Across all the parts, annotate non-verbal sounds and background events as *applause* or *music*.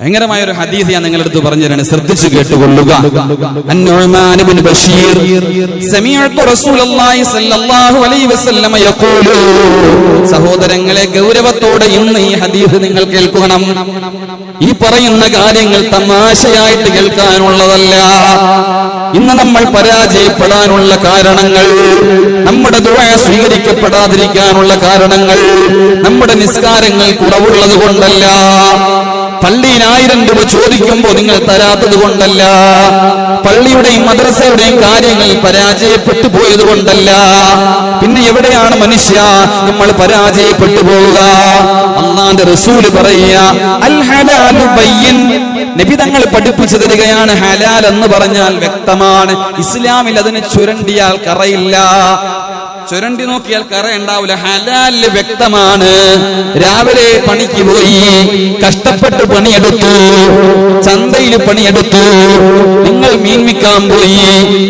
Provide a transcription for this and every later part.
ഭയങ്കരമായ ഒരു ഹദീസ് ഞാൻ നിങ്ങളുടെ അടുത്ത് പറഞ്ഞു തരാണ് ശ്രദ്ധിച്ചു കേട്ടുകൊള്ളുക. സഹോദരങ്ങളെ ഗൗരവത്തോടെ ഇന്ന് ഈ ഹദീസ് നിങ്ങൾ കേൾക്കണം. ഈ പറയുന്ന കാര്യങ്ങൾ തമാശയായിട്ട് കേൾക്കാനുള്ളതല്ല. ഇന്ന് നമ്മൾ പരാജയപ്പെടാനുള്ള കാരണങ്ങൾ നമ്മുടെ ദുആ സ്വീകരിക്കപ്പെടാതിരിക്കാനുള്ള കാരണങ്ങൾ നമ്മുടെ നിസ്കാരങ്ങൾ കുറവുള്ളത് കൊണ്ടല്ല പള്ളിയിൽ ആയിരം രൂപ ചോദിക്കുമ്പോൾ നിങ്ങൾ തരാത്തത് കൊണ്ടല്ല. പള്ളിയുടെയും മദ്രസയുടെയും കാര്യങ്ങൾ പരാജയപ്പെട്ടു പോയത് കൊണ്ടല്ല. പിന്നെ എവിടെയാണ് മനുഷ്യ നമ്മൾ പരാജയപ്പെട്ടു പോവുക? അന്നാന്റെ റസൂൽ പറയുക അൽ ഹലാലു ബയ്യൻ. നബി തങ്ങൾ പഠിപ്പിച്ചു തരികയാണ് ഹലാൽ എന്ന് പറഞ്ഞാൽ വ്യക്തമാണ്. ഇസ്ലാമിൽ അതിന് ചുരണ്ടിയാൽ കറയില്ല. ചുരണ്ടി നോക്കിയാൽ കറ ഉണ്ടാവില്ല ഹലാൽ വ്യക്തമാണ്. രാവിലെ പണിക്ക് പോയി കഷ്ടപ്പെട്ട് പണിയെടുത്തു ചന്തയിൽ പണിയെടുത്തു. നിങ്ങൾ മീൻ വിൽക്കാൻ പോയി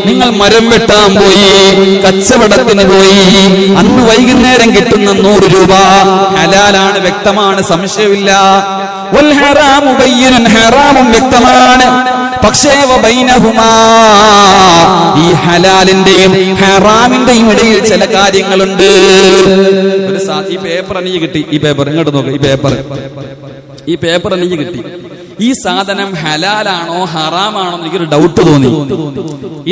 നിങ്ങൾ മരം വെട്ടാൻ പോയി കച്ചവടത്തിന് പോയി. അന്ന് വൈകുന്നേരം കിട്ടുന്ന നൂറ് രൂപ ഹലാലാണ് വ്യക്തമാണ് സംശയമില്ല. ഹറാമും വ്യക്തമാണ്. പക്ഷേ ഈ ഹലാലിന്റെയും ഹറാമിന്റെയും ഇടയിൽ ചില കാര്യങ്ങളുണ്ട്. ഒരു ഈ പേപ്പർ എനിക്ക് കിട്ടി. ഈ പേപ്പർ ഇങ്ങോട്ട് നോക്ക് ഈ പേപ്പർ ഈ പേപ്പർ എനിക്ക് കിട്ടി. ഈ സാധനം ഹലാലാണോ ഹറാമാണോ എനിക്കൊരു ഡൗട്ട് തോന്നി.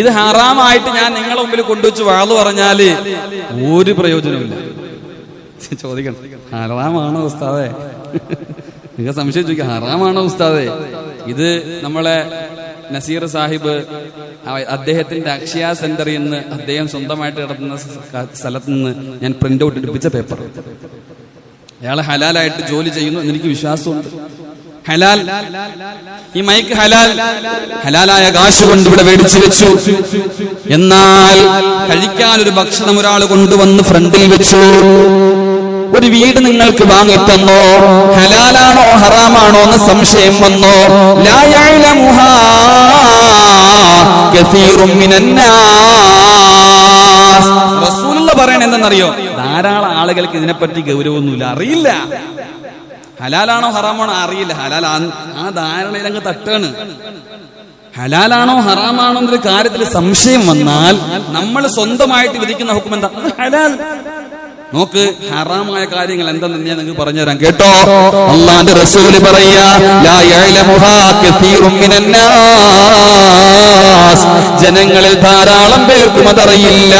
ഇത് ഹറാമായിട്ട് ഞാൻ നിങ്ങളെ മുമ്പിൽ കൊണ്ടുവച്ച് വാൾ പറഞ്ഞാൽ ഒരു പ്രയോജനമില്ല ചോദിക്കണം. ഹറാമാണോ ഉസ്താദേ? നിങ്ങൾ സംശയം ചോദിക്കാം ഹറാമാണോ ഉസ്താദേ? ഇത് നമ്മളെ നസീർ സാഹിബ് അദ്ദേഹത്തിന്റെ അക്ഷയ സെന്ററിൽ നിന്ന് അദ്ദേഹം സ്വന്തമായിട്ട് കിടത്തുന്ന സ് സ്ഥലത്ത് നിന്ന് ഞാൻ പ്രിന്റ് ഔട്ട് എടുപ്പിച്ച പേപ്പർ. അയാൾ ഹലാലായിട്ട് ജോലി ചെയ്യുന്നു എനിക്ക് വിശ്വാസമുണ്ട്. ഹലാൽ ഈ മൈക്ക് ഹലാൽ ഹലാലായ കാശ് കൊണ്ട് ഇവിടെ മേടിച്ചു വെച്ചു. എന്നാൽ കഴിക്കാൻ ഒരു ഭക്ഷണം ഒരാൾ കൊണ്ടുവന്ന് ഫ്രണ്ടിൽ വെച്ചു. ഒരു വീട് നിങ്ങൾക്ക് വാങ്ങിത്തന്നോ ഹലാലാണോ ഹറാമാണോ എന്ന് സംശയം വന്നോ? റസൂലുള്ള ധാരാളം ആളുകൾക്ക് ഇതിനെപ്പറ്റി ഗൗരവമൊന്നുമില്ല. അറിയില്ല. ഹലാലാണോ ഹറാമാണോ അറിയില്ല. ഹലാലാണ് ആ- ധാരണയിൽ അങ്ങ് തട്ടാണ്. ഹലാലാണോ ഹറാമാണോ എന്നൊരു കാര്യത്തിൽ സംശയം വന്നാൽ നമ്മൾ സ്വന്തമായിട്ട് വിധിക്കുന്ന ഹുക്കും എന്താ ഹലാൽ. നോക്ക് ഹറാമായ കാര്യങ്ങൾ എന്തെന്ന് ഞാൻ നിങ്ങൾക്ക് പറഞ്ഞു തരാം. കേട്ടോ? അള്ളാന്റെ റസൂൽ പറയാ ജനങ്ങളിൽ ധാരാളം പേർക്കും അതറിയില്ല.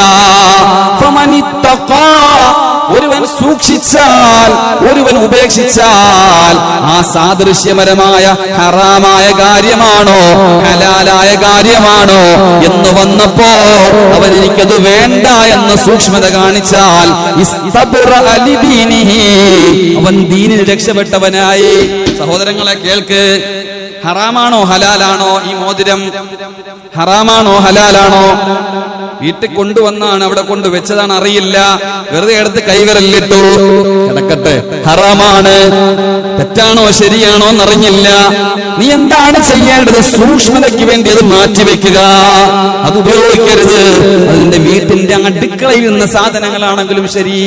ഒരുവൻ സൂക്ഷിച്ചാൽ ഒരുവൻ ഉപേക്ഷിച്ചാൽ ആ സാദൃശ്യപരമായ ഹറാമായ കാര്യമാണോ ഹലാലായ കാര്യമാണോ എന്ന് വന്നപ്പോ അവൻ എനിക്കത് വേണ്ട എന്ന് സൂക്ഷ്മത കാണിച്ചാൽ. അവൻ ദീനിന് രക്ഷപ്പെട്ടവനായി. സഹോദരങ്ങളെ കേൾക്ക്. ഹറാമാണോ ഹലാലാണോ ഈ മോതിരം? ഹറാമാണോ ഹലാലാണോ? വീട്ടിൽ കൊണ്ടുവന്നാണ് അവിടെ കൊണ്ട് വെച്ചതാണ് അറിയില്ല. വെറുതെ എടുത്ത് കൈവിരലിട്ടു കിടക്കട്ടെ. ഹറാമാണ്. തെറ്റാണോ ശരിയാണോ എന്നറിഞ്ഞില്ല. നീ എന്താണ് ചെയ്യേണ്ടത്? സൂക്ഷ്മതയ്ക്ക് വേണ്ടി അത് മാറ്റിവെക്കുക അത് ഉപയോഗിക്കരുത്. അതിന്റെ വീട്ടിന്റെ അടുക്കളയിൽ നിന്ന് സാധനങ്ങളാണെങ്കിലും ശരി.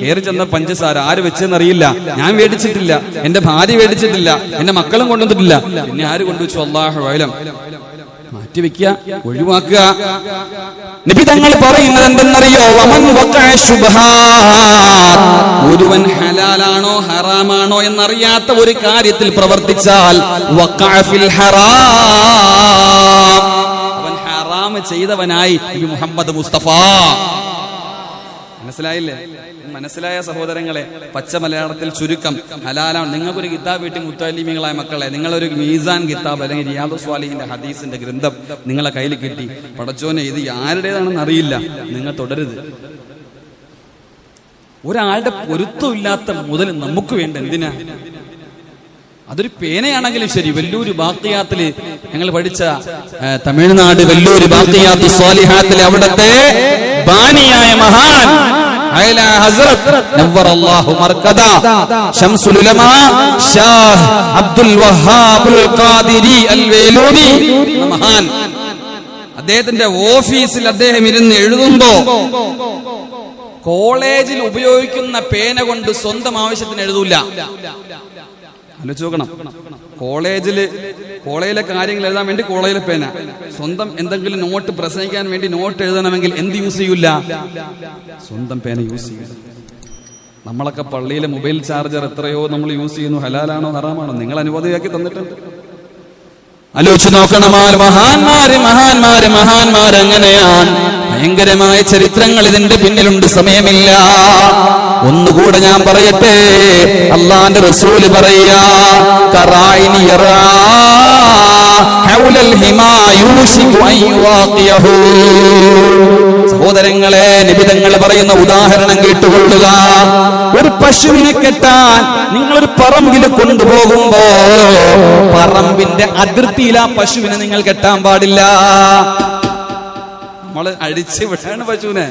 കയറി ചെന്ന പഞ്ചസാര ആര് വെച്ചെന്നറിയില്ല. ഞാൻ മേടിച്ചിട്ടില്ല. എന്റെ ഭാര്യ മേടിച്ചിട്ടില്ല. എന്റെ മക്കളും കൊണ്ടുവന്നിട്ടില്ല. പിന്നെ ആര് കൊണ്ടുവച്ചു? അള്ളാഹു വയലം മാറ്റിവെക്കുക ഒഴിവാക്കുക. നബി തങ്ങൾ പറയുന്നത് എന്തെന്നറിയോ. ഒരുവൻ ഹലാലാണോ ഹറാമാണോ എന്നറിയാത്ത ഒരു കാര്യത്തിൽ പ്രവർത്തിച്ചാൽ ഹറാം. ചെയ്തവനായി മുഹമ്മദ് മുസ്തഫ. മനസ്സിലായില്ലേ? മനസ്സിലായ സഹോദരങ്ങളെ പച്ച മലയാളത്തിൽ ചുരുക്കം ഹലാലാണ്. നിങ്ങൾക്കൊരു കിതാബ് വീട്ടിൽ മുത്തലിമികളായ മക്കളെ. നിങ്ങളൊരു മീസാൻ കിതാബ് അല്ലെങ്കിൽ റിയാദു സ്വാലിഹിന്റെ ഹദീസിന്റെ ഗ്രന്ഥം നിങ്ങളെ കയ്യിൽ കിട്ടി. പടച്ചോനെ ഇത് ആരുടേതാണെന്ന് അറിയില്ല. നിങ്ങൾ തുടരുത്. ഒരാളുടെ പൊരുത്തമില്ലാത്ത മുതൽ നമുക്ക് വേണ്ട എന്തിനാ? അതൊരു പേനയാണെങ്കിലും ശരി. വല്ലൂര് ബാക്കിയാത്തിൽ ഞങ്ങൾ പഠിച്ച തമിഴ്നാട് വല്ലൂര് ബാക്കിയാത്ത് സ്വാലിഹാത്തിലെ അവിടത്തെ ബാനിയായ മഹാൻ അബ്ദുൽ വഹാബുൽ ഖാദിരി മഹാൻ. അദ്ദേഹത്തിന്റെ ഓഫീസിൽ അദ്ദേഹം ഇരുന്ന് എഴുതുമ്പോ കോളേജിൽ ഉപയോഗിക്കുന്ന പേന കൊണ്ട് സ്വന്തം ആവശ്യത്തിന് എഴുതൂല. ആലോചിച്ച് നോക്കണം. കോളേജിൽ കോളേജിലെ കാര്യങ്ങൾ എഴുതാൻ വേണ്ടി കോളേജിലെ പേന സ്വന്തം എന്തെങ്കിലും നോട്ട് പ്രസംഗിക്കാൻ വേണ്ടി നോട്ട് എഴുതണമെങ്കിൽ എന്ത് യൂസ് ചെയ്യൂല? സ്വന്തം പേന യൂസ് ചെയ്യൂല നമ്മളൊക്കെ പള്ളിയിലെ മൊബൈൽ ചാർജർ എത്രയോ നമ്മൾ യൂസ് ചെയ്യുന്നു. ഹലാലാണോ ഹറാമാണോ? നിങ്ങൾ അനുമതിയാക്കി തന്നിട്ടുണ്ട്. ആലോചിച്ച് നോക്കണം മഹാന്മാര് മഹാന്മാര് മഹാന്മാര് അങ്ങനെയാണ് ഭയങ്കരമായ ചരിത്രങ്ങൾ ഇതിന്റെ പിന്നിലുണ്ട്. സമയമില്ല. ഒന്നുകൂടെ ഞാൻ പറയട്ടെ? അള്ളാന്റെ റസൂൽ പറയാ. സഹോദരങ്ങളെ നിബിതങ്ങൾ പറയുന്ന ഉദാഹരണം കേട്ടുകൊള്ളുക. ഒരു പശുവിനെ കെട്ടാൻ നിങ്ങളൊരു പറമ്പിൽ കൊണ്ടുപോകുമ്പോ പറമ്പിന്റെ അതിർത്തിയിൽ ആ പശുവിനെ നിങ്ങൾ കെട്ടാൻ പാടില്ല. നമ്മൾ അഴിച്ച് വിടാണ് പശുവിനെ.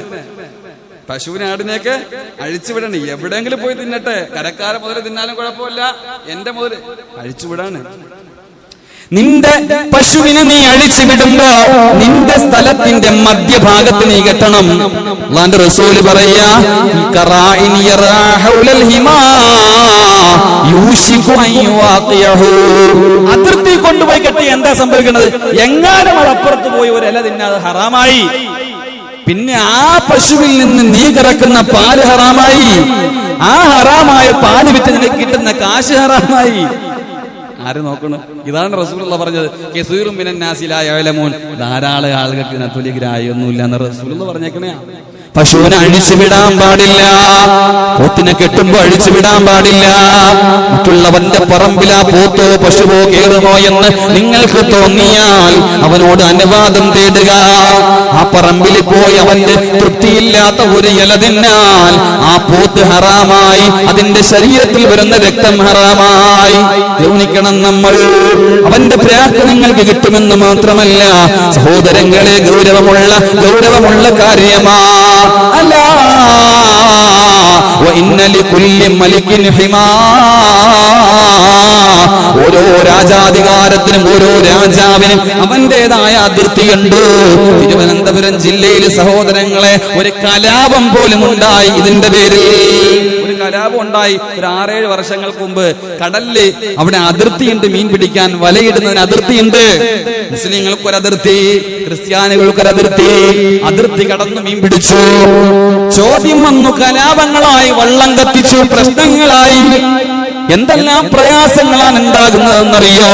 പശുവിനെ ആടിനെയൊക്കെ അഴിച്ചു വിടണേ. എവിടെയെങ്കിലും പോയി തിന്നട്ടെ. കരക്കാരെ മുതൽ തിന്നാലും കുഴപ്പമില്ല. എന്റെ മുതൽ അഴിച്ചു വിടാണ്. നിന്റെ പശുവിനെ നീ അഴിച്ചു വിടുമ്പോ നിന്റെ സ്ഥലത്തിന്റെ മധ്യഭാഗത്ത് നീ കെട്ടണം. റസൂൽ. അതിർത്തി കൊണ്ടുപോയി കെട്ടി എന്താ സംഭവിക്കുന്നത് എങ്ങാനും അപ്പുറത്ത് പോയി ഒരു തിന്നാതെ ഹറാമായി. പിന്നെ ആ പശുവിൽ നിന്ന് നീ കറക്കുന്ന പാൽ ഹറാമായി. ആ ഹറാമായ പാൽ വിറ്റ് നിനക്ക് കിട്ടുന്ന കാശ് ഹറാമായി. ആര് നോക്കണു? ഇതാണ് റസൂലുള്ള പറഞ്ഞത്. കെസീറും മിനന്നാസിലായാലമോൻ ധാരാളം ആളുകൾക്ക് വലിയ എന്ന് റസൂലുള്ള പറഞ്ഞേക്കണേ പശുവിനെ അഴിച്ചു വിടാൻ പാടില്ല. പോത്തിനെ കെട്ടുമ്പോ അഴിച്ചു വിടാൻ പാടില്ല. മറ്റുള്ളവന്റെ പറമ്പിലാ പോത്തോ പശുവോ കയറുമോ എന്ന് നിങ്ങൾക്ക് തോന്നിയാൽ അവനോട് അനുവാദം തേടുക. ആ പറമ്പിൽ പോയി അവന്റെ തൃപ്തിയില്ലാത്ത ഒരു ഇല തിന്നാൽ ആ പോത്ത് ഹറാമായി അതിന്റെ ശരീരത്തിൽ വരുന്ന രക്തം ഹറാമായി. ഗൗനിക്കണം നമ്മൾ. അവന്റെ പ്രാർത്ഥന നിങ്ങൾക്ക് കിട്ടുമെന്ന് മാത്രമല്ല സഹോദരങ്ങളെ ഗൗരവമുള്ള ഗൗരവമുള്ള കാര്യമാ. അല്ലാ. ഓരോ രാജാധികാരത്തിനും ഓരോ രാജാവിനും അവന്റേതായ അതിർത്തിയുണ്ട്. തിരുവനന്തപുരം ജില്ലയിലെ സഹോദരങ്ങളെ ഒരു കലാപം പോലും ഉണ്ടായി ഇതിന്റെ പേരിൽ. കലാപം ഉണ്ടായി. ഒരു ആറേഴ് വർഷങ്ങൾക്ക് മുമ്പ് കടലിൽ അവിടെ അതിർത്തിയുണ്ട് മീൻ പിടിക്കാൻ വലയിടുന്നതിന് അതിർത്തിയുണ്ട്. മുസ്ലിങ്ങൾക്ക് ഒരു അതിർത്തി ക്രിസ്ത്യാനികൾക്ക് ഒരു അതിർത്തി അതിർത്തി കടന്ന് മീൻ പിടിച്ചു. ചോദ്യം വന്നു കലാപങ്ങളായി വള്ളം കത്തിച്ചു പ്രശ്നങ്ങളായി. എന്തെല്ലാം പ്രയാസങ്ങളാണ് ഉണ്ടാകുന്നതെന്നറിയോ?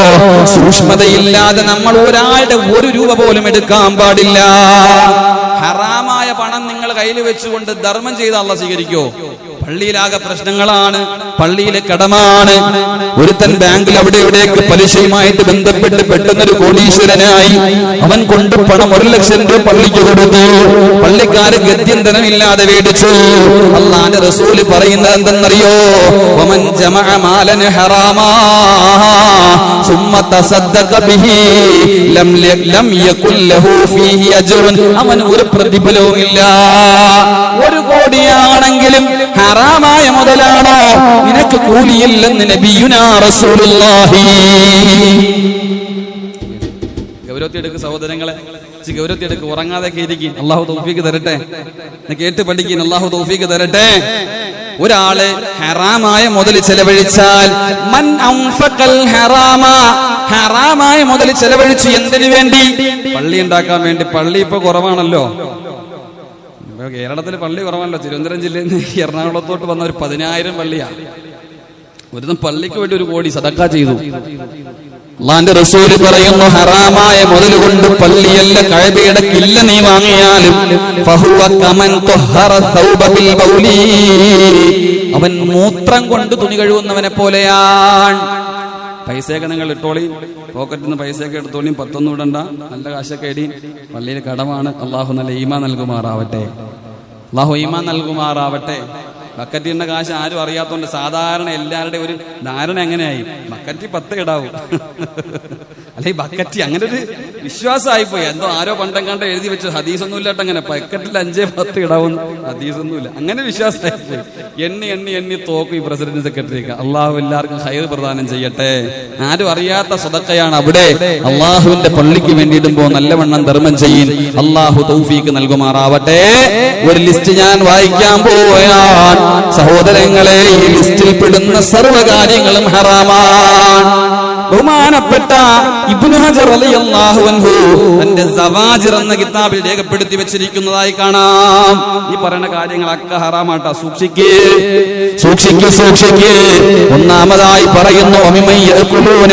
സൂക്ഷ്മതയില്ലാതെ നമ്മൾ ഒരാളുടെ ഒരു രൂപ പോലും എടുക്കാൻ പാടില്ല. ഹറാമായ പണം നിങ്ങൾ കയ്യിൽ വെച്ചുകൊണ്ട് ധർമ്മം ചെയ്ത അള്ള സ്വീകരിക്കോ? പള്ളിയിലാകെ പ്രശ്നങ്ങളാണ് പള്ളിയിലെ കടമാണ്. ഒരുത്തൻ ബാങ്കിൽ അവിടെ എവിടെയൊക്കെ പലിശയുമായിട്ട് ബന്ധപ്പെട്ട് പെട്ടെന്നൊരു കോടീശ്വരനായി അവൻ കൊണ്ട് പണം ഒരു ലക്ഷം രൂപ പള്ളിക്ക് കൊടുത്തു. പള്ളിക്കാര് ഗത്യന്തരമില്ലാതെ മേടിച്ചു. അള്ളാന്റെ റസൂൽ പറയുന്നത് എന്തെന്നറിയോ? ഒമൻ ജമഅമാലന് ഹറാമാ അവൻ ഒരു പ്രതിഫലവും ഇല്ല ഒരു കോടിയാണെങ്കിലും ഹറാമായ മുതലാണോ? നിനക്ക് കൂലിയില്ലെന്ന് നബിയുനാ റസൂലുള്ളാഹി. ഗൗരവത്തിയെടുക്ക് സഹോദരങ്ങളെ. ഗൗരവത്തിയെടുക്ക് ഉറങ്ങാതെ ഇരിക്കും. അള്ളാഹു തൗഫീക്ക് തരട്ടെ. കേട്ട് പഠിക്കും അള്ളാഹു തൗഫീക്ക് തരട്ടെ. ഒരാൾ ഹറാമായ മുതൽ ചെലവഴിച്ചാൽ മൻ അംഫഖൽ ഹറാമ. ഹറാമായ മുതൽ ചെലവഴിച്ചു എന്തിനു വേണ്ടി? പള്ളി ഉണ്ടാക്കാൻ വേണ്ടി. പള്ളി ഇപ്പൊ കുറവാണല്ലോ. ഇപ്പൊ കേരളത്തിൽ പള്ളി കുറവാണല്ലോ തിരുവനന്തപുരം ജില്ലയിൽ നിന്ന് എറണാകുളത്തോട്ട് വന്ന ഒരു പതിനായിരം പള്ളിയാണ് ഒരു പള്ളിക്ക് വേണ്ടി ഒരു കോടി സദക്ക ചെയ്തു. അള്ളാന്റെ റസൂൽ പറയുന്നു ഹറാമായ മുതൽ കൊണ്ട് പള്ളിയല്ല കഴബയുടെ കില്ല നീ വാങ്ങിയാലും. അവൻ മൂത്രം കൊണ്ട് തുണി കഴുകുന്നവനെ പോലെയാണ്. പൈസയൊക്കെ നിങ്ങൾ ഇട്ടോളി. പോക്കറ്റിൽ നിന്ന് പൈസയൊക്കെ എടുത്തോളി. പത്തൊന്നും ഇടണ്ട. നല്ല കാശൊക്കെ ഇടി. പള്ളിയിൽ കടമാണ്. അള്ളാഹു നല്ല ഈമ നൽകുമാറാവട്ടെ. അള്ളാഹു ഈമ നൽകുമാറാവട്ടെ. ബക്കറ്റിന്റെ കാശ് ആരും അറിയാത്തോണ്ട് സാധാരണ എല്ലാവരുടെയും ഒരു ധാരണ എങ്ങനെയായി? ബക്കറ്റി പത്ത് ഇടാവും. *laughs* അല്ലെ ബക്കറ്റി അങ്ങനെ ഒരു വിശ്വാസമായി പോയി എന്തോ ആരോ പണ്ടം കണ്ട എഴുതി വെച്ചു ഹദീസൊന്നും ഇല്ലാട്ട് അങ്ങനെ പക്കറ്റിൽ അഞ്ചേ പത്ത് ഇടാവുന്ന ഹദീസൊന്നും ഇല്ല അങ്ങനെ വിശ്വാസമായി പോയി എണ്ണി എണ്ണി എണ്ണി തോക്കും ഈ പ്രസിഡന്റ് സെക്രട്ടറിക്ക്. അള്ളാഹു എല്ലാവർക്കും ഹൈർ പ്രദാനം ചെയ്യട്ടെ. ആരും അറിയാത്ത സ്വതക്കയാണ് അവിടെ. അള്ളാഹുവിന്റെ പള്ളിക്ക് വേണ്ടിയിടുമ്പോ നല്ലവണ്ണം ധർമ്മം ചെയ്യും. അള്ളാഹു തൗഫീക്ക് നൽകുമാറാവട്ടെ. ഒരു ലിസ്റ്റ് ഞാൻ വായിക്കാൻ പോവുകയാണ്. സഹോദരങ്ങളെ ഈ ലിസ്റ്റിൽ പെടുന്ന സർവകാര്യങ്ങളും ഹറാമാണ്. ബഹുമാനപ്പെട്ട സവാജിർ എന്ന കിതാബിൽ രേഖപ്പെടുത്തി വെച്ചിരിക്കുന്നതായി കാണാം. ഈ പറയുന്ന കാര്യങ്ങളൊക്കെ ഹറാമാട്ടാ. സൂക്ഷിക്കേ. സൂക്ഷിക്കൂ സൂക്ഷിക്കേ. ഒന്നാമതായി പറയുന്നു അനധികൃതമായിട്ട് യഅകുലൂന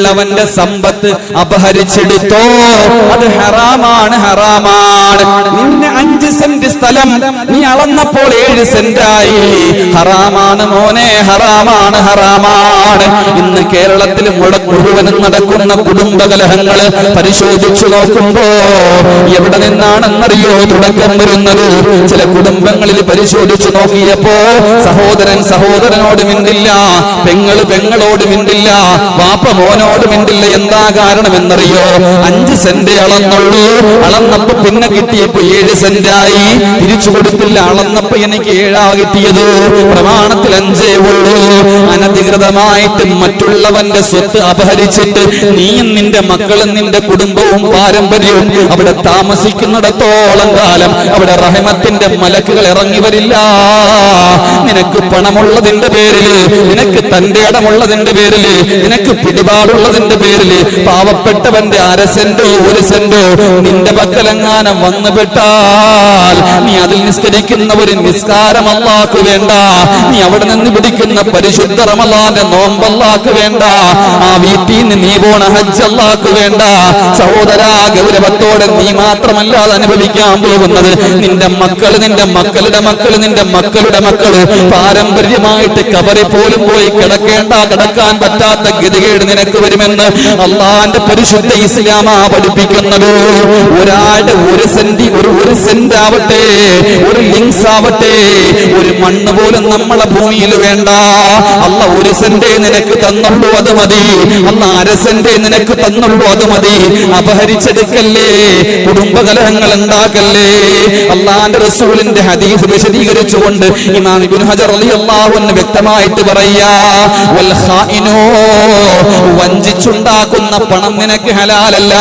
മറ്റുള്ളവന്റെ സമ്പത്ത് അപഹരിച്ചെടുത്തോ. അത് ഹറാമാണ് ഹറാമാണ്. നിന്നെ അഞ്ച് സെന്റ് സ്ഥലം നീ അളന്നപ്പോൾ ഏഴ് സെന്റായി. ഹറാമാണ് മോനെ ഹറാമാണ് ഹറാമാണ്. ഇന്ന് കേരളത്തിൽ മുഴ- മുഴുവനും നടക്കുന്ന കുടുംബകലഹങ്ങൾ പരിശോധിച്ചു നോക്കുമ്പോ എവിടെ നിന്നാണെന്നറിയോ തുടക്കം വരുന്നത്? ചില കുടുംബങ്ങളിൽ പരിശോധിച്ചു നോക്കിയപ്പോ സഹോദരൻ സഹോദരനോട് മിണ്ടില്ല പെങ്ങൾ പെങ്ങളോട് മിണ്ടില്ല വാപ്പ മോനോട് മിണ്ടില്ല. എന്താ കാരണം എന്നറിയോ അഞ്ച് സെന്റ് അളന്നുള്ളൂ. അളന്നപ്പോ പിന്നെ കിട്ടിയപ്പോ ഏഴ് സെന്റായി. തിരിച്ചു കൊടുത്തില്ല. അളന്നപ്പോ എനിക്ക് ഏഴാ കിട്ടിയത്. പ്രമാണത്തിൽ അഞ്ചേ ഉള്ളൂ. അനധികൃതമായിട്ട് മറ്റുള്ളവന്റെ സ്വത്ത് അപഹരിച്ചിട്ട് നീയും നിന്റെ മക്കളും നിന്റെ കുടുംബവും പാരമ്പര്യവും അവിടെ താമസിക്കുന്നിടത്തോളം കാലം അവിടെ റഹമത്തിന്റെ മലക്കുകൾ ഇറങ്ങി വരില്ല. നിനക്ക് പണമുള്ളതിന്റെ പേരിൽ നിനക്ക് തന്റെ ഇടമുള്ളതിന്റെ പേരിൽ നിനക്ക് പിടിപാടുള്ളതിന്റെ പേരിൽ പാവപ്പെട്ടവന്റെ അര സെന്റോ ഒരു സെന്റോ നിന്റെ പക്കലെങ്ങാനം വന്നുപെട്ടാൽ നീ അതിൽ നിസ്കരിക്കുന്ന ഒരു നിസ്കാരം വേണ്ട. നീ അവിടെ നിന്ന് പിടിക്കുന്ന പരിശുദ്ധ റമലാന്റെ നോമ്പല്ലാക്ക് വേണ്ട. ആ വീട്ടിൽ നിന്ന് നീ പോണ ഹജ്ജ് വേണ്ട. സഹോദര ഗൗരവത്തോടെ നീ മാത്രമല്ലാതെ അനുഭവിക്കാൻ പോകുന്നത് നിന്റെ മക്കൾ നിന്റെ മക്കളുടെ മക്കൾ നിന്റെ മക്കളുടെ മക്കൾ. പാരമ്പര്യമായിട്ട് കബറി പോലും പോയി കിടക്കേണ്ട കിടക്കാൻ പറ്റാത്ത ഗതികേട് നിനക്ക് വരുമെന്ന് അള്ളാന്റെ പരിശുദ്ധ ഇസ്ലാമാ പഠിപ്പിക്കുന്നത്. ഒരാളുടെ ഒരു സെന്റി ഒരു ഒരു സെന്റ് ആവട്ടെ ഒരു ലിങ്സ് ആവട്ടെ ഒരു മണ്ണ് പോലും നമ്മളെ ഭൂമിയിൽ വേണ്ട. അല്ല ഒരു സെന്റ് നിനക്ക് തന്നുള്ളൂ അത് മതി. അല്ല അര സെന്റ് നിനക്ക് തന്നുള്ളൂ അത് മതി. അപഹരിച്ചെടുക്കല്ലേ? കുടുംബകലഹങ്ങൾ ഉണ്ടാക്കല്ലേ? അള്ളാന്റെ റസൂലിന്റെ ഹദീസ് വിശദീകരിച്ചുകൊണ്ട് ഇമാം ഇബ്നു ഹജർ റളിയല്ലാഹു അൻഹു വ്യക്തമായിട്ട് പറയാ വൽ വഞ്ചിച്ചുണ്ടാക്കുന്ന പണം നിനക്ക് ഹലാലല്ല.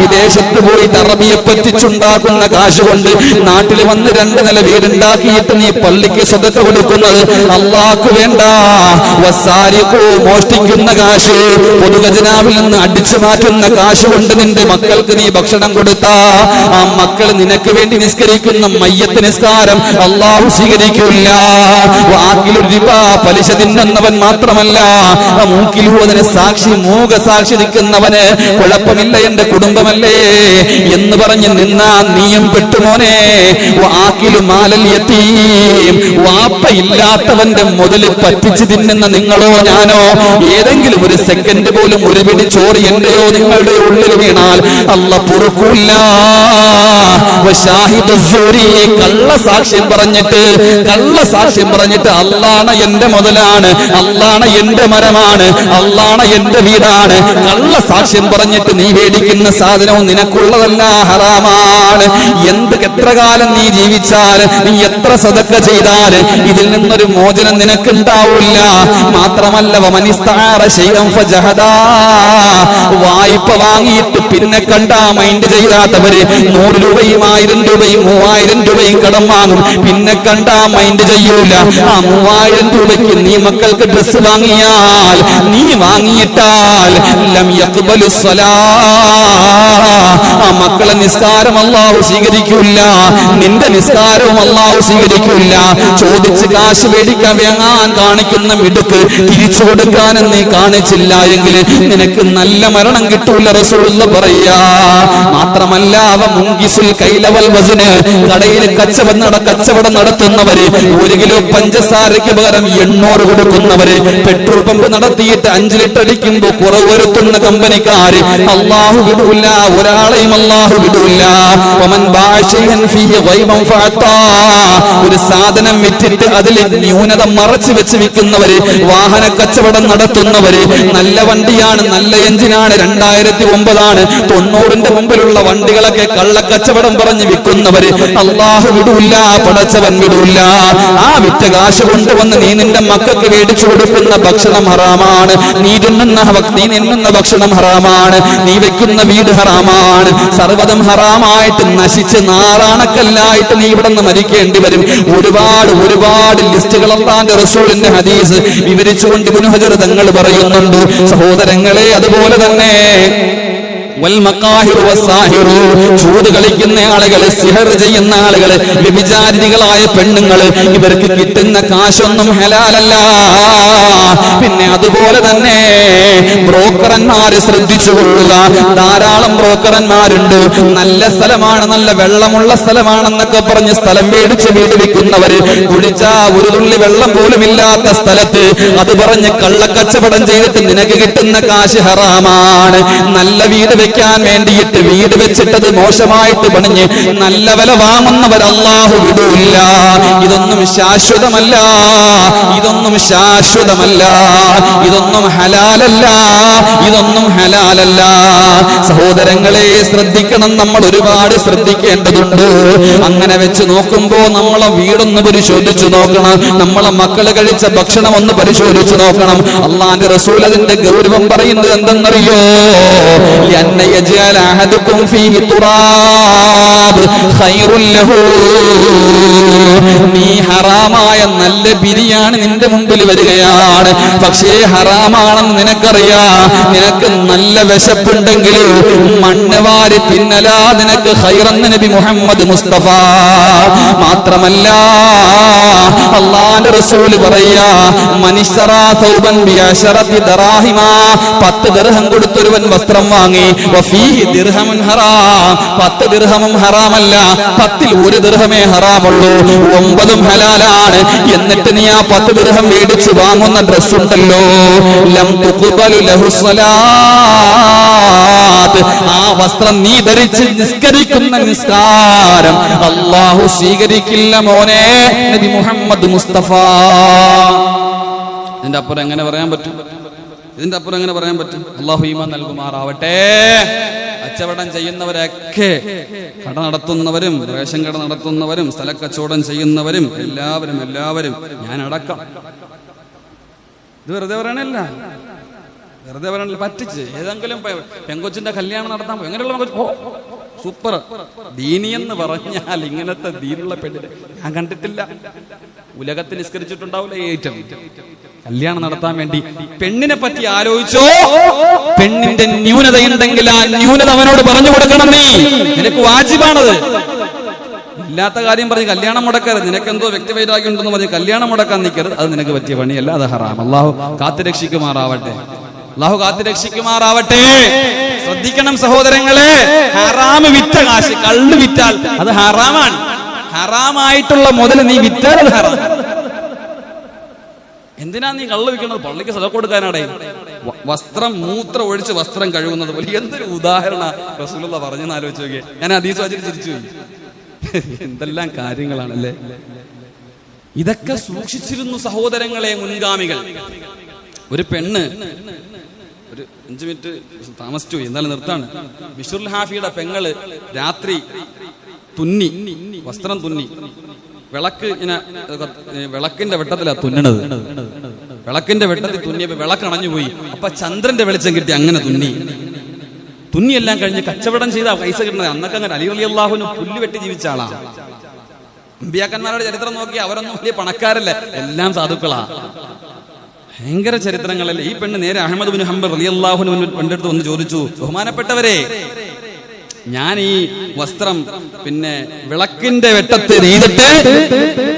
വിദേശത്ത് പോയി അറബിയെ പറ്റിച്ചുണ്ടാക്കുന്ന കാശ് കൊണ്ട് നാട്ടിൽ വന്ന് രണ്ട് നില വീടുണ്ടാക്കിയിട്ട് നീ പള്ളിക്ക് സ്വതക്ക കൊടുക്കുന്നത് അള്ളാഹ്ക്ക് വേണ്ട. വസാരിക്കോ മോഷ്ടിക്കുന്ന കാശ് പൊതുഖജനാവിൽ നിന്ന് അടിച്ചു മാറ്റുന്ന കാശ് കൊണ്ട് നിന്റെ മക്കൾക്ക് നീ ഭക്ഷണം കൊടുത്ത. ആ മക്കൾ നിനക്ക് വേണ്ടി നിസ്കരിക്കുന്ന മയ്യത്ത് നിസ്കാരം അള്ളാഹു സ്വീകരിക്കില്ല. വാക്കിലൊരു പലിശ തിന്നുന്നവൻ മാത്രമല്ല ആ മൂക്കിലൂ സാക്ഷി മൂക സാക്ഷി നിൽക്കുന്നവന് കുഴപ്പമില്ല എന്റെ കുടുംബമല്ലേ എന്ന് പറഞ്ഞ് നിന്നാ നീയും പെട്ടുമോനെ. വാക്കിലും മാലൽ യത്തീം വാപ്പ ഇല്ലാത്തവന്റെ മുതൽ പറ്റിച്ചു തിന്നുന്ന നിങ്ങളോ ഞാനോ ഏതെങ്കിലും ഒരു സെക്കൻഡ് പോലും ഒരു പിടി ചോറ് എന്റെയോ നിങ്ങളുടെ ഉള്ളിൽ വീണാൽ അല്ല പൊറുക്കൂല്ല. കള്ള സാക്ഷ്യം പറഞ്ഞിട്ട് കള്ള സാക്ഷ്യം പറഞ്ഞിട്ട് അല്ലാണ് എന്റെ മുതലാണ് അല്ലാണ് എന്റെ മരമാണ് അല്ലാണ് എന്റെ വീടാണ്. കള്ള സാക്ഷ്യം പറഞ്ഞിട്ട് നീ മേടിക്കുന്ന സാധനവും നിനക്കുള്ളതല്ല ഹറാമാണ്. എന്ത് എത്ര കാലം നീ ജീവിച്ചാൽ നീ എത്ര സതക്ക ചെയ്താൽ ഇതിൽ നിന്നൊരു മോചനം നിനക്കുണ്ടാവില്ല. മാത്രമല്ല. വായ്പ വാങ്ങിയിട്ട് പിന്നെ കണ്ടാ മൈൻഡ് ചെയ്യാത്തവര് നൂറ് രൂപയും ആയിരം രൂപയും മൂവായിരം രൂപയും കടം വാങ്ങും. പിന്നെ കണ്ടാ മൈൻഡ് ചെയ്യൂല. ആ മൂവായിരം രൂപയ്ക്ക് നീ മക്കൾക്ക് ഡ്രസ് വാങ്ങിയാൽ നീ വാങ്ങിയിട്ടാൽ ആ മക്കളെ നിസ്കാരം അള്ളാഹു സ്വീകരിക്കൂല നിന്റെ നിസ്കാരവും അള്ളാഹു സ്വീകരിക്കൂല ചോദിച്ച് കാശ് മേടിക്കാൻ വേങ്ങാൻ കാണിക്കുന്ന മിടുക്ക് തിരിച്ചു കൊടുക്കാനും നീ കാണിച്ചില്ല എങ്കിൽ നിനക്ക് നല്ല മരണം കിട്ടൂല റസൂൾ പറയാ. മാത്രമല്ല അവ മുങ്കിസുൽ കൈലവൽ വസിന് കടയിൽ കച്ചവടം നട കച്ചവടം നടത്തുന്നവര് ഒരു കിലോ പഞ്ചസാരയ്ക്ക് പകരം എണ്ണൂറ് കൊടുക്കുന്നവര്. പെട്രോൾ പമ്പ് നടത്തിയിട്ട് അഞ്ച് ലിറ്റർ അടിക്കുമ്പോ കുറവ് വരുത്തുന്ന കമ്പനിക്കാര് അള്ളാഹു വിടൂല ഒരാളെയും അള്ളാഹു വിടൂല്ല. ഒരു സാധനം വിറ്റിട്ട് അതിൽ ന്യൂനത മറച്ചു വെച്ച് വിൽക്കുന്നവര് വാഹന കച്ചവടം നടത്തുന്നവര് നല്ല വണ്ടിയാണ് നല്ല എഞ്ചിനാണ് രണ്ടായിരത്തി ഒമ്പതാണ് തൊണ്ണൂറിന്റെ മുമ്പിലുള്ള വണ്ടികളൊക്കെ കള്ളക്കച്ചവടം പറഞ്ഞ് വിൽക്കുന്നവര് അള്ളാഹു വിടൂല്ല പടച്ചവൻ വിടൂല്ല. ആ വിറ്റ കാശ് കൊണ്ടുവന്ന് നീ നിന്റെ മക്കൾക്ക് മേടിച്ചു കൊടുക്കുന്ന ഭക്ഷണം ഹറാമാണ്. നീ തിന്നുന്ന നീ നിന്നുന്ന ഭക്ഷണം ഹറാമാണ്. നീ വെക്കുന്ന വീട് ഹറാമാണ്. സർവതം ഹറാമായിട്ട് നശിച്ച് നാറാണക്കല്ലായിട്ട് നീ ഇവിടെ നിന്ന് മരിക്കേണ്ടി വരും. ഒരുപാട് ഒരുപാട് ലിസ്റ്റുകൾ അള്ളാന്റെ റസൂലിന്റെ ഹദീസ് വിവരിച്ചുകൊണ്ട് ഇബ്നു തങ്ങൾ പറയുന്നുണ്ട്. സഹോദരങ്ങളെ അതുപോലെ തന്നെ ചൂത് കളിക്കുന്ന ആളുകൾ സിഹർ ചെയ്യുന്ന ആളുകൾ വ്യഭിചാരികളായ പെണ്ണുങ്ങൾ ഇവർക്ക് കിട്ടുന്ന കാശൊന്നും ഹലാലല്ല. പിന്നെ അതുപോലെ തന്നെ ബ്രോക്കറന്മാര് ശ്രദ്ധിച്ചു കൊള്ളുക. ധാരാളം ബ്രോക്കറന്മാരുണ്ട് നല്ല സ്ഥലമാണ് നല്ല വെള്ളമുള്ള സ്ഥലമാണെന്നൊക്കെ പറഞ്ഞ് സ്ഥലം മേടിച്ച് വീട് വിൽക്കുന്നവര് കുടിച്ച ഒരു തുള്ളി വെള്ളം പോലും ഇല്ലാത്ത സ്ഥലത്ത് അത് പറഞ്ഞ് കള്ളക്കച്ചവടം ചെയ്തിട്ട് നിനക്ക് കിട്ടുന്ന കാശ് ഹറാമാണ്. നല്ല വീട് വയ്ക്കാൻ വേണ്ടിയിട്ട് വീട് വെച്ചിട്ടത് മോശമായിട്ട് പണിഞ്ഞ് നല്ല വില വാങ്ങുന്നവർ അള്ളാഹു വിടൂല്ല. ഇതൊന്നും ശാശ്വതമല്ല. ഇതൊന്നും ശാശ്വതമല്ല. ഇതൊന്നും ഹലാലല്ല. ഇതൊന്നും ഹലാലല്ല. സഹോദരങ്ങളെ ശ്രദ്ധിക്കണം. നമ്മൾ ഒരുപാട് ശ്രദ്ധിക്കേണ്ടതുണ്ട്. അങ്ങനെ വെച്ച് നോക്കുമ്പോ നമ്മളെ വീടൊന്ന് പരിശോധിച്ചു നോക്കണം. നമ്മളെ മക്കൾ കഴിച്ച ഭക്ഷണം ഒന്ന് പരിശോധിച്ചു നോക്കണം. അള്ളാന്റെ റസൂൽ അതിന്റെ ഗൗരവം പറയുന്നത് എന്തെന്നറിയോ? يجعل أحدكم فيه تراب خير له നീ ഹറാമായ നല്ല ബിരിയാണി നിന്റെ മുമ്പിൽ വരികയാണ് പക്ഷേ ഹറാമാണെന്ന് നിനക്കറിയാം നിനക്ക് നല്ല വിശപ്പുണ്ടെങ്കിൽ മണ്ണ് വാരി തിന്നലാ നിനക്ക് ഹൈറന്ന് നബി മുഹമ്മദ് മുസ്തഫ മാത്രമല്ല അള്ളാന്റെ റസൂൽ പറയാ മനിഷറാ സൗബൻ ബിഅശറത്തി ദറാഹിമ. പത്ത് ദിർഹം കൊടുത്തൊരുവൻ വസ്ത്രം വാങ്ങി. ദിർഹമുൻ ഹറാം. പത്ത് ദിർഹമും ഹറാമല്ല പത്തിൽ ഒരു ദിർഹമേ ഹറാമുള്ളൂ. ഒമ്പതും ഹലാലാണ്. എന്നിട്ട് നീ ആ പത്ത് ദിർഹം മേടിച്ച് വാങ്ങുന്ന ഡ്രസ് ഉണ്ടല്ലോ. ലം തുഖ്ബലു ആ വസ്ത്രം നീ ധരിച്ച് നിസ്കരിക്കുന്ന നിസ്കാരം അള്ളാഹു സ്വീകരിക്കില്ല മോനെ. നബി മുഹമ്മദ് മുസ്തഫ. ഇതിന്റെ അപ്പുറം എങ്ങനെ പറയാൻ പറ്റും? ഇതിന്റെ അപ്പുറം എങ്ങനെ പറയാൻ പറ്റും? അള്ളാഹു ഈമാൻ നൽകുമാറാവട്ടെ. കച്ചവടം ചെയ്യുന്നവരൊക്കെ കട നടത്തുന്നവരും റേഷൻ കട നടത്തുന്നവരും സ്ഥലക്കച്ചവടം ചെയ്യുന്നവരും എല്ലാവരും എല്ലാവരും ഞാൻ അടക്കം. ഇത് വെറുതെ പറയണല്ല വെറുതെ പറയണില്ല പറ്റിച്ച്. ഏതെങ്കിലും പെങ്കൊച്ചിന്റെ കല്യാണം നടത്താൻ പോയി. എങ്ങനെയുള്ള പെങ്കൊച്ചു? പോ. സൂപ്പർ. ദീനി എന്ന് പറഞ്ഞാൽ ഇങ്ങനത്തെ ദീനുള്ള പെണ്ണിനെ ഞാൻ കണ്ടിട്ടില്ല. ഉലകത്തിൽ നിസ്കരിച്ചിട്ടുണ്ടാവില്ല ഏറ്റവും. കല്യാണം നടത്താൻ വേണ്ടി പെണ്ണിനെ പറ്റി ആലോചിച്ചോ? പെണ്ണിന്റെ ന്യൂനത ഉണ്ടെങ്കിൽ ആ ന്യൂനത അവനോട് പറഞ്ഞു കൊടുക്കണം നീ. നിനക്ക് വാജിബാണത്. ഇല്ലാത്ത കാര്യം പറഞ്ഞ് കല്യാണം മുടക്കരുത്. നിനക്കെന്തോ വ്യക്തിവൈരാഗ്യം ഉണ്ടെന്ന് പറഞ്ഞ് കല്യാണം മുടക്കാൻ നിൽക്കരുത് അത് നിനക്ക് പറ്റിയ പണിയല്ല അത് ഹറാം. അള്ളാഹു കാത്തു രക്ഷിക്കുമാറാവട്ടെ അള്ളാഹു കാത്തു രക്ഷിക്കുമാറാവട്ടെ. ശ്രദ്ധിക്കണം സഹോദരങ്ങളെ. ഹറാമ് വിറ്റ കാശ് കള്ള് വിറ്റാൽ അത് ഹറാമാണ്. ഹറാമായിട്ടുള്ള മുതൽ നീ വിറ്റാൽ അത് ഹറാം. എന്തിനാ നീ കള്ള് വിൽക്കുന്നത്? പള്ളിക്ക് സ്ഥലം കൊടുക്കാനാടേ. വസ്ത്രം മൂത്രം ഒഴിച്ച് വസ്ത്രം കഴുകുന്നത് പോലെ എന്തൊരു ഉദാഹരണ റസൂലുള്ള പറഞ്ഞു ആലോചിച്ച് നോക്കിയേ. ഞാൻ ചിരിച്ചു പോയി. എന്തെല്ലാം കാര്യങ്ങളാണല്ലേ? ഇതൊക്കെ സൂക്ഷിച്ചിരുന്നു സഹോദരങ്ങളെ മുൻഗാമികൾ. ഒരു പെണ്ണ്. ഒരു അഞ്ചു മിനിറ്റ് താമസിച്ചു. എന്നാലും നിർത്താണ്. ബിഷുർ ഹാഫിയുടെ പെങ്ങൾ രാത്രി തുന്നി വസ്ത്രം തുന്നി. വിളക്ക് ഇങ്ങനെ വിളക്കിന്റെ വെട്ടത്തിലാ തുന്നണത്. വിളക്കിന്റെ വെട്ടത്തിൽ തുന്നിയപ്പോ വിളക്ക് പോയി. അപ്പൊ ചന്ദ്രന്റെ വെളിച്ചം കിട്ടി അങ്ങനെ തുന്നി. തുന്നിയെല്ലാം കഴിഞ്ഞ് കച്ചവടം ചെയ്ത പൈസ കിട്ടുന്നത്. അന്നൊക്കെ അങ്ങനെ അലി അലി അള്ളാഹുവിന് പുല്ല് വെട്ടി ജീവിച്ച ആളാ. അമ്പിയാക്കന്മാരുടെ ചരിത്രം നോക്കി അവരൊന്നും വലിയ പണക്കാരല്ല. എല്ലാം സാധുക്കളാ. ഭയങ്കര ചരിത്രങ്ങളല്ലേ ഈ പെണ്ണ് നേരെ അഹമ്മദ് ബിൻ ഹംബർ അലി അള്ളാഹുന് പണ്ടെടുത്ത് വന്ന് ചോദിച്ചു ബഹുമാനപ്പെട്ടവരെ ഞാൻ ഈ വസ്ത്രം പിന്നെ വിളക്കിന്റെ വെട്ടത്ത് നെയ്തിട്ട്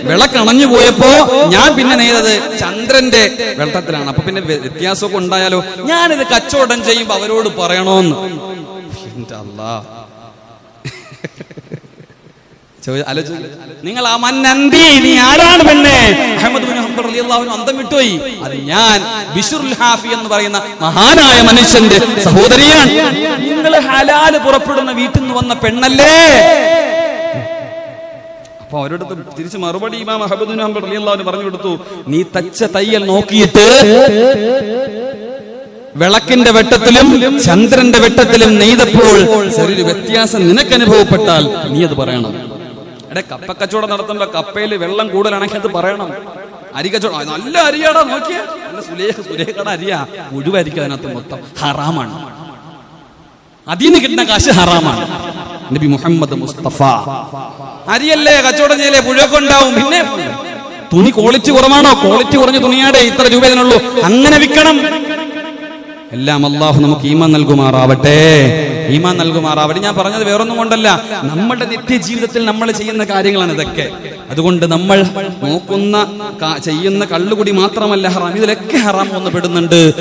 വിളക്കണഞ്ഞു പോയപ്പോ ഞാൻ പിന്നെ നെയ്തത് ചന്ദ്രന്റെ വെട്ടത്തിലാണ്. അപ്പൊ പിന്നെ വ്യ- വ്യത്യാസമൊക്കെ ഉണ്ടായാലോ? ഞാനിത് കച്ചവടം ചെയ്യുമ്പോ അവരോട് പറയണോന്ന്. അല്ലാ നിങ്ങൾ ആ മന്നന്തി നീ ആരാണ് പെണ്ണെ? അഹമ്മദ് ബിൻ ഹംബർ റളിയല്ലാഹു അന്തം വിട്ടുപോയി. അത് ഞാൻ ബിഷുറുൽ ഹാഫി എന്ന് പറയുന്ന മഹാനായ മനുഷ്യന്റെ സഹോദരിയാണ്. നിങ്ങൾ ഹലാൽ പുറപ്പെടുന്ന വീട്ടിൽ നിന്ന് വന്ന പെണ്ണല്ലേ? അപ്പൊ അവരോട് തിരിച്ച് മറുപടി ഇമാം അഹമ്മദ് ബിൻ ഹംബർ റളിയല്ലാഹു പറഞ്ഞു കൊടുത്തു. നീ തച്ച തയ്യൽ നോക്കിയിട്ട് വിളക്കിന്റെ വെട്ടത്തിലും ചന്ദ്രന്റെ വെട്ടത്തിലും നെയ്തപ്പോൾ ചെറിയൊരു വ്യത്യാസം നിനക്ക് അനുഭവപ്പെട്ടാൽ നീ അത് പറയണം. എടെ കപ്പ കച്ചവടം നടത്തുമ്പോ കപ്പയിൽ വെള്ളം കൂടുതലാണെങ്കിൽ അത് പറയണം. അരി കച്ചവടം നല്ല അരിയാടാ നോക്കിയ. നല്ല സുലേഖ സുലേഖയുടെ അരിയാ. മുഴുവായിരിക്കും അതിനകത്ത് മൊത്തം ഹറാമാണ്. അതിൽ നിന്ന് കിട്ടുന്ന കാശ് ഹറാമാണ്. നബി മുഹമ്മദ് മുസ്തഫ. അരിയല്ലേ കച്ചവടം ചെയ്യലേ പുഴയൊക്കെ ഉണ്ടാവും. പിന്നെ തുണി ക്വാളിറ്റി കുറവാണോ? ക്വാളിറ്റി കുറഞ്ഞ തുണിയാടെ ഇത്ര രൂപ ഇതിനുള്ളൂ അങ്ങനെ വിൽക്കണം. എല്ലാം അള്ളാഹു നമുക്ക് ഈമ നൽകുമാറാവട്ടെ. ഈമാൻ നൽകുമാറാവട്ടെ. ഞാൻ പറഞ്ഞത് വേറൊന്നും കൊണ്ടല്ല. നമ്മുടെ നിത്യജീവിതത്തിൽ നമ്മൾ ചെയ്യുന്ന കാര്യങ്ങളാണ് ഇതൊക്കെ. അതുകൊണ്ട് നമ്മൾ നോക്കുന്ന ചെയ്യുന്ന കള്ളുകൂടി മാത്രമല്ല ഹറാം. ഇതിലൊക്കെ ഹറാം ഒന്ന് പെടുന്നുണ്ട്